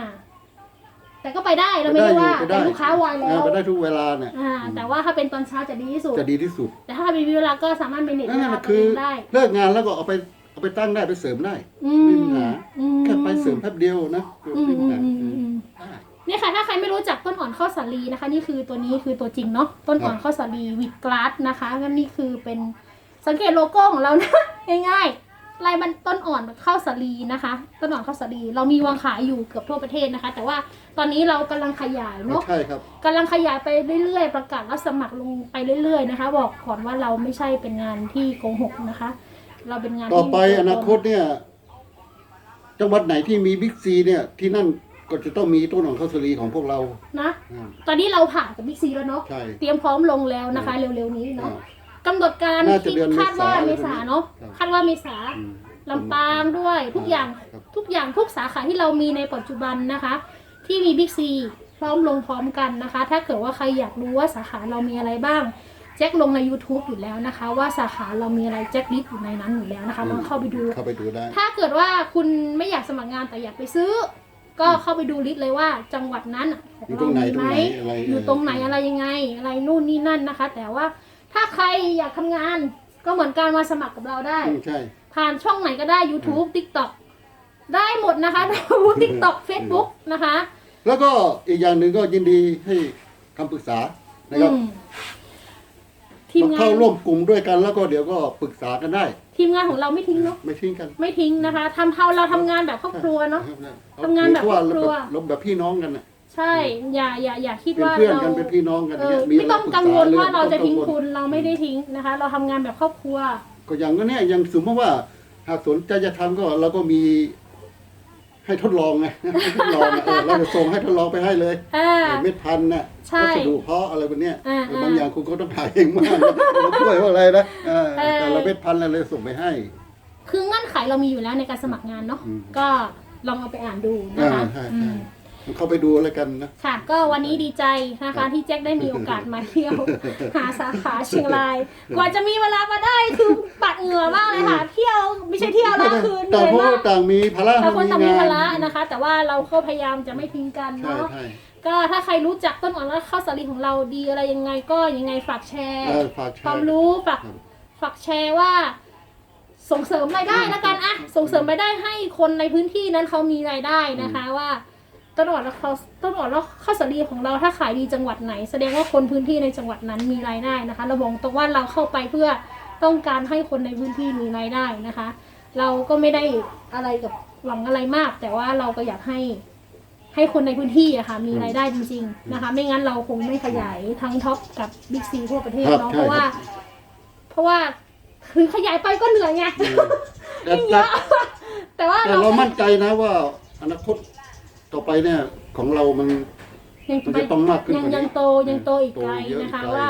Speaker 1: แต่ก็ไปได้เราไม่ได้ว่า
Speaker 2: ไป
Speaker 1: แต่
Speaker 2: ได้
Speaker 1: ลูกค้าวาย
Speaker 2: เอ
Speaker 1: แล้
Speaker 2: อ
Speaker 1: ว
Speaker 2: ไปได้ทุกเวลาเนี่ย
Speaker 1: อ่า แต่ว่าถ้าเป็นตอนเช้าจะดีที่สุด
Speaker 2: จะดีที่สุด
Speaker 1: แต่ถ้ามีเวลาก็สามารถเป็นเน็ต
Speaker 2: นั่
Speaker 1: เวนลา
Speaker 2: แหละ
Speaker 1: ตัว
Speaker 2: คื
Speaker 1: เอ
Speaker 2: อง
Speaker 1: ได้
Speaker 2: เลิกงานแล้วก็เอาไปเอาไปตั้งได้ไปเสริมได้
Speaker 1: อื
Speaker 2: ไม่
Speaker 1: ม
Speaker 2: มีปัญหา
Speaker 1: อืม
Speaker 2: แค่ไปเสริมแป๊บเดียวนะ
Speaker 1: อืม
Speaker 2: ไม่
Speaker 1: อื
Speaker 2: มี
Speaker 1: ม
Speaker 2: ปัญหา
Speaker 1: อืมอืมอืม
Speaker 2: ได้
Speaker 1: เนี่ยค่ะ ถ้าใครไม่รู้จักต้นอ่อนข้าวสาลีนะคะ นี่คือตัวนี้คือตัวจริงเนาะต้นอ่อนข้าวสาลีวิดกลาสนะคะก็นี่คือเป็นสังเกตโลโก้ของเรานะ ง่ายๆลายมันต้นอ่อนข้าวสาลีนะคะ ต้นอ่อนข้าวสาลีเรามีวางขายอยู่เกือบทั่วประเทศนะคะ แต่ว่าตอนนี้เรากำลังขยายเนาะ
Speaker 2: ใช่ครับ
Speaker 1: กำลังขยายไปเรื่อยๆประกาศรับสมัครลงไปเรื่อยๆนะคะ บอกก่อนว่าเราไม่ใช่เป็นงานที่โกหกนะคะ เราเป็นงานที่
Speaker 2: ต่อไปอนาคตเนี่ยจังหวัดไหนที่มีบิ๊กซีเนี่ยที่นั่น ก็จะต้องมีต้นของข้าวสาลีของพวกเรา
Speaker 1: นะ
Speaker 2: อ่า
Speaker 1: ตอนนี้เราผ่านกับบิ๊กซีแล้วเนาะ
Speaker 2: ใช่
Speaker 1: เตรียมพร้อมลงแล้วนะคะ เร็วๆนี้
Speaker 2: อ่า
Speaker 1: เนาะกำหนดการ
Speaker 2: น่าจะ
Speaker 1: ที่
Speaker 2: เดือน
Speaker 1: คาดว่า
Speaker 2: เม
Speaker 1: เม
Speaker 2: ษา
Speaker 1: ษาเนาะ
Speaker 2: ครับ
Speaker 1: คาดว่าเมษา
Speaker 2: อืม
Speaker 1: ลำปางด้วย ทุกอย่าง
Speaker 2: ครับ
Speaker 1: ทุกอย่างทุกสาขาที่เรามีในปัจจุบันนะคะ ที่มีบิ๊กซีพร้อมลงพร้อมกันนะคะ ถ้าเกิดว่าใครอยากรู้ว่าสาขาเรามีอะไรบ้าง แจ็คลงใน YouTube อยู่แล้วนะคะ ว่าสาขาเรามีอะไรแจ็คลิสต์อยู่ในนั้นอยู่แล้วนะคะลองเข้าไปดู
Speaker 2: เข้าไปดูได้
Speaker 1: ถ้าเกิดว่าคุณไม่อยากสมัครงานแต่อยากไปซื้อ ก็เข้าไปดูลิสต์เลยว่าจังหวัดนั้นอะข
Speaker 2: อยู่ตรงไหน
Speaker 1: มี
Speaker 2: ตรงไหนอะไร
Speaker 1: อยู่ตรงไหนอะไรยังไง อะไรนู่นนี่นั่นนะคะ แต่ว่าถ้าใครอยากทำงานก็เหมือนการมาสมัครกับเราได้
Speaker 2: อืมใช่
Speaker 1: ผ่านช่องไหนก็ได้ YouTube TikTok ได้หมดนะคะ TikTok Facebook นะคะ
Speaker 2: แล้วก็อีกอย่างหนึ่งก็ยินดีให้คำปรึกษานะครับ
Speaker 1: อืมทีมงา
Speaker 2: เข้าน ร่วมกลุ่มด้วยกันแล้วก็เดี๋ยวก็ปรึกษากันได้
Speaker 1: ทีมงานของเราไม่ทิ้งเนาะ
Speaker 2: ไม่ทิ้งกัน
Speaker 1: ไม่ทิ้งนะคะทำเท่าเราทำงานแบบครอบครัวเนาะ ทำงานแบบครอบครัว
Speaker 2: เราแบบพี่น้องกันน่ะ
Speaker 1: ใช่ อย่าอย่าอย่าคิด
Speaker 2: เป็น
Speaker 1: ว่า
Speaker 2: เพื่อน
Speaker 1: เรา
Speaker 2: กันเป็นพี่น้องกัน
Speaker 1: เอ
Speaker 2: เนี่
Speaker 1: อย
Speaker 2: มี
Speaker 1: ไม่ต้องะ
Speaker 2: ไร
Speaker 1: กังวล
Speaker 2: ปรึษ
Speaker 1: ว่าเราจะทิ้ง
Speaker 2: ไม่ต้อ
Speaker 1: คุณ เราไม่ได้ทิ้งนะคะ เราทำงานแบบครอบครัว
Speaker 2: ก็อย่างก็เนี่ยอย่างสมมติว่าหากสนใจจะทำก็เราก็มี ให้ทดลองไงให้ทดลองอะเออเราจะส่งให้ทดลองไปให้เลย
Speaker 1: อ่า
Speaker 2: เม็ดพันธุ์น่ะ
Speaker 1: ใช่
Speaker 2: วัสดุเพาะอะไรพวกเนี้ย
Speaker 1: อ่า
Speaker 2: เออบางอย่างคุณก็ต้องหาเองมากนะมาช่วยว่าอะไรนะเออ
Speaker 1: เออ
Speaker 2: แต่ละเม็ดพันธุ์เราเลยส่งไปให้
Speaker 1: คือเงื่อนไขเรามีอยู่แล้วในการสมัครงานเนาะ
Speaker 2: อืม
Speaker 1: ก็ลองเอาไปอ่านดูนะคะ
Speaker 2: อ่าใช่
Speaker 1: อื
Speaker 2: ใช่
Speaker 1: ม
Speaker 2: มัน เข้าไปดูแล้วกันนะ
Speaker 1: ค่ะ ก็วันนี้ดีใจนะคะที่แจ็คได้มีโอกาสมาเที่ยว หาสาขาเชียงราย กว่าจะมีเวลามาได้คือปัดเหงื่อมากเลยค่ะ เที่ยวไม่ใช่เที่ยวแล้วคือเห
Speaker 2: ต่าง
Speaker 1: นื่อย
Speaker 2: คน
Speaker 1: มาก
Speaker 2: ต่างมีภาระ
Speaker 1: แต่คนต่างมี
Speaker 2: ง
Speaker 1: ภาระนะคะ แต่ว่าเราก็พยายามจะไม่ทิ้งกัน
Speaker 2: ใช่
Speaker 1: เนาะ
Speaker 2: ใช่
Speaker 1: ก็ถ้าใครรู้จักต้นอ่อนและข้าวสาลีของเราดีอะไรยังไงก็ยังไงฝากแชร์
Speaker 2: เออฝากแช
Speaker 1: ความ
Speaker 2: ร์
Speaker 1: รู้ฝาก
Speaker 2: ครับ
Speaker 1: ฝากแชร์ว่า ส่งเสริมรายได้แล้วกันอะส่งเสริมรายได้ให้คนในพื้นที่นั้นเขามีรายได้นะคะว่า ต้นอ่อนและข้าวต้นอ่อนและข้าวสาลีของเราถ้าขายดีจังหวัดไหน แสดงว่าคนพื้นที่ในจังหวัดนั้นมีรายได้นะคะ เราบอกตรงว่าเราเข้าไปเพื่อต้องการให้คนในพื้นที่มีรายได้นะคะ เราก็ไม่ได้อะไรกับหวังอะไรมาก แต่ว่าเราก็อยากให้ให้คนในพื้นที่อะค่ะมีรายได้จริง ๆนะคะ ไม่งั้นเราคงไม่ขยายทั้งท็อปกับบิ๊กซีทั่วประเทศ
Speaker 2: ครับ
Speaker 1: เนาะ
Speaker 2: ใช่
Speaker 1: เพราะว่า
Speaker 2: ครับ
Speaker 1: เพราะว่าคือขยายไปก็เหนื่อยไง
Speaker 2: แต่
Speaker 1: เย
Speaker 2: แต่
Speaker 1: อะแต่ว่า
Speaker 2: แต่
Speaker 1: เรา
Speaker 2: เรามั่นใจนะว่าอนาคต ต่อไปเนี่ยของเรามัน
Speaker 1: ยัง
Speaker 2: มันจะต้องมากขึ้น
Speaker 1: ยัง
Speaker 2: กว่านี้
Speaker 1: ยังโตยังโตอีกไกล
Speaker 2: โตเยอะ
Speaker 1: นะคะ
Speaker 2: อีกไกล
Speaker 1: ว่า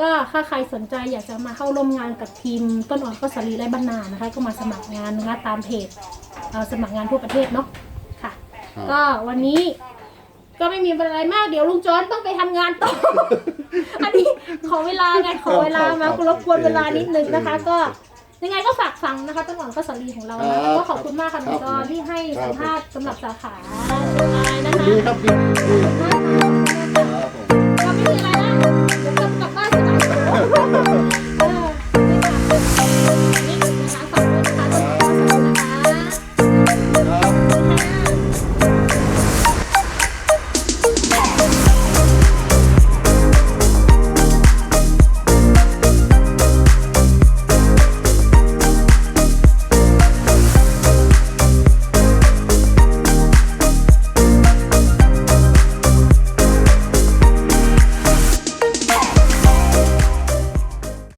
Speaker 1: ก็ถ้าใครสนใจอยากจะมาเข้าร่วมงานกับทีมต้นอ่อนข้าวสาลีและบรรณานะคะ ก็มาสมัครงานนะคะตามเพจเอ่อสมัครงานทั่วประเทศเนาะค่ะ
Speaker 2: ครับ
Speaker 1: ก็วันนี้ ก็ไม่มีอะไรมากเดี๋ยวลุงจอนต้องไปทำงานต่อ อันนี้ขอเวลาไงขอเวลามา
Speaker 2: ครับ
Speaker 1: รบกวนเวลานิดนึงนะคะ
Speaker 2: โอเค
Speaker 1: ก็ ยังไงก็ฝากฟังนะคะต้นหอมก็สลีของเราก็ขอบคุณมากค่ะคุณจอที่ให้สัมภาษณ์สำหรับสาขานะคะ
Speaker 2: ดีครับดี
Speaker 1: ครับไม่มีอะไรนะเดี๋ยวกลับบ้าน